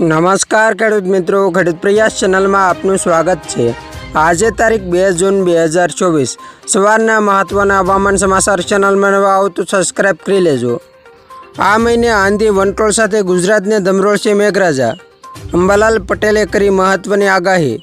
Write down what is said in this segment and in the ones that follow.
નમસ્કાર, ખેડૂત મિત્રો. ખેડૂત પ્રયાસ ચેનલમાં આપનું સ્વાગત છે. આજે તારીખ બે જૂન બે હજાર ચોવીસ. સવારના મહત્ત્વના હવામાન સમાચાર ચેનલમાં નવા આવો તો સબસ્ક્રાઈબ કરી લેજો. આ મહિને આંધી વંટોળ સાથે ગુજરાતને ધમરોળશે મેઘરાજા. અંબાલાલ પટેલે કરી મહત્ત્વની આગાહી.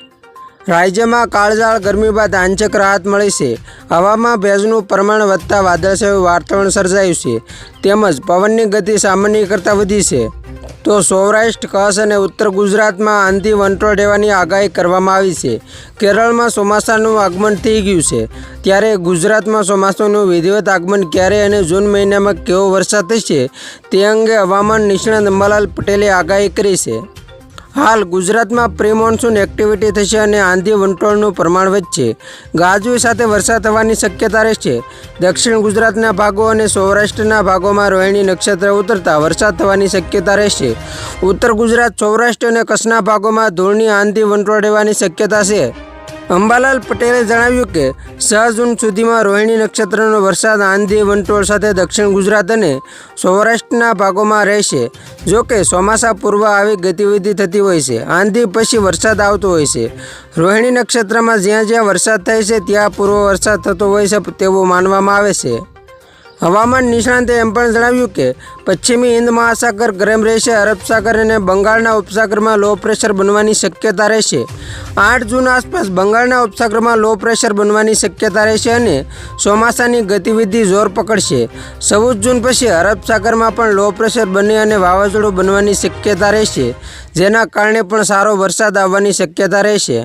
રાજ્યમાં કાળઝાળ, ગરમી બાદ આંચક રાહત મળી છે. હવામાં ભેજનું પ્રમાણ વધતા વાદળછાયું વાતાવરણ સર્જાયું છે. તેમજ પવનની ગતિ સામાન્ય કરતાં વધી છે. તો સૌરાષ્ટ્ર, કચ્છ અને ઉત્તર ગુજરાતમાં આંધી વંટોળ રહેવાની આગાહી કરવામાં આવી છે. કેરળમાં ચોમાસાનું આગમન થઈ ગયું છે. ત્યારે ગુજરાતમાં ચોમાસાનું વિધિવત આગમન ક્યારે અને જૂન મહિનામાં કેવો વરસાદ થશે, તે અંગે હવામાન નિષ્ણાત અંબાલાલ પટેલે આગાહી કરી છે. હાલ ગુજરાતમાં પ્રી મોન્સૂન એક્ટિવિટી થશે અને આંધી વંટોળનું પ્રમાણ વધશે. ગાજવી સાથે વરસાદ થવાની શક્યતા રહેશે. દક્ષિણ ગુજરાતના ભાગો અને સૌરાષ્ટ્રના ભાગોમાં રોહિણી નક્ષત્ર ઉતરતા વરસાદ થવાની શક્યતા રહેશે. ઉત્તર ગુજરાત, સૌરાષ્ટ્ર અને કચ્છના ભાગોમાં ધૂળની આંધી વંટોળ રહેવાની શક્યતા છે. અંબાલાલ પટેલે જણાવ્યું કે છ જૂન સુધીમાં રોહિણી નક્ષત્રનો વરસાદ આંધી વંટોળ સાથે દક્ષિણ ગુજરાત અને સૌરાષ્ટ્રના ભાગોમાં રહેશે. જો કે, ચોમાસા પૂર્વ આવી ગતિવિધિ થતી હોય છે. આંધી પછી વરસાદ આવતો હોય છે. રોહિણી નક્ષત્રમાં જ્યાં જ્યાં વરસાદ થાય છે, ત્યાં પૂર્વ વરસાદ થતો હોય છે તેવું માનવામાં આવે છે. હવામાન નિષ્ણાંતે એમ પણ જણાવ્યું કે, પશ્ચિમી હિન્દ મહાસાગર ગરમ રહેશે, અરબ સાગર અને બંગાળના ઉપસાગરમાં લો પ્રેશર બનવાની શક્યતા રહેશે. આઠ જૂન આસપાસ બંગાળના ઉપસાગરમાં લો પ્રેશર બનવાની શક્યતા રહેશે અને ચોમાસાની ગતિવિધિ જોર પકડશે. ચૌદ જૂન પછી અરબ સાગરમાં પણ લો પ્રેશર બને અને વાવાઝોડું બનવાની શક્યતા રહેશે, જેના કારણે પણ સારો વરસાદ આવવાની શક્યતા રહેશે.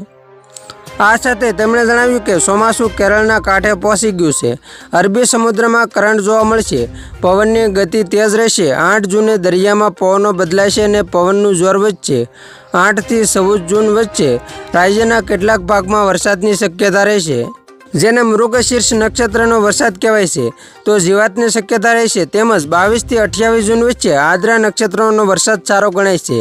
આ સાથે તેમણે જણાવ્યું કે ચોમાસું કેરળના કાંઠે પહોંચી ગયું છે. અરબી સમુદ્રમાં કરંટ જોવા મળશે. પવનની ગતિ તેજ રહેશે. આઠ જૂને દરિયામાં પવનો બદલાશે અને પવનનું જોર વધશે. આઠથી ચૌદ જૂન વચ્ચે રાજ્યના કેટલાક ભાગમાં વરસાદની શક્યતા રહેશે. જેને મૃગશીર્ષ નક્ષત્રનો વરસાદ કહેવાય છે. તો જીવાતની શક્યતા રહેશે. તેમજ બાવીસથી અઠ્યાવીસ જૂન વચ્ચે આદ્રા નક્ષત્રનો વરસાદ સારો ગણાય છે.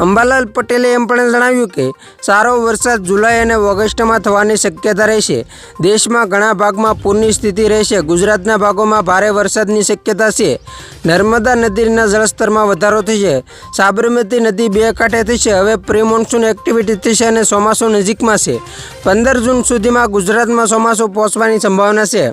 અંબાલાલ પટેલે એમ પણ જણાવ્યું કે, સારો વરસાદ જુલાઈ અને ઓગસ્ટમાં થવાની શક્યતા રહેશે. દેશમાં ઘણા ભાગમાં પૂરની સ્થિતિ રહેશે. ગુજરાતના ભાગોમાં ભારે વરસાદની શક્યતા છે. નર્મદા નદીના જળસ્તરમાં વધારો થશે. સાબરમતી નદી બે કાંઠે થશે. હવે પ્રી મોન્સૂન એક્ટિવિટી થશે અને ચોમાસું નજીકમાં છે. પંદર જૂન સુધીમાં ગુજરાતમાં ચોમાસું પહોંચવાની સંભાવના છે.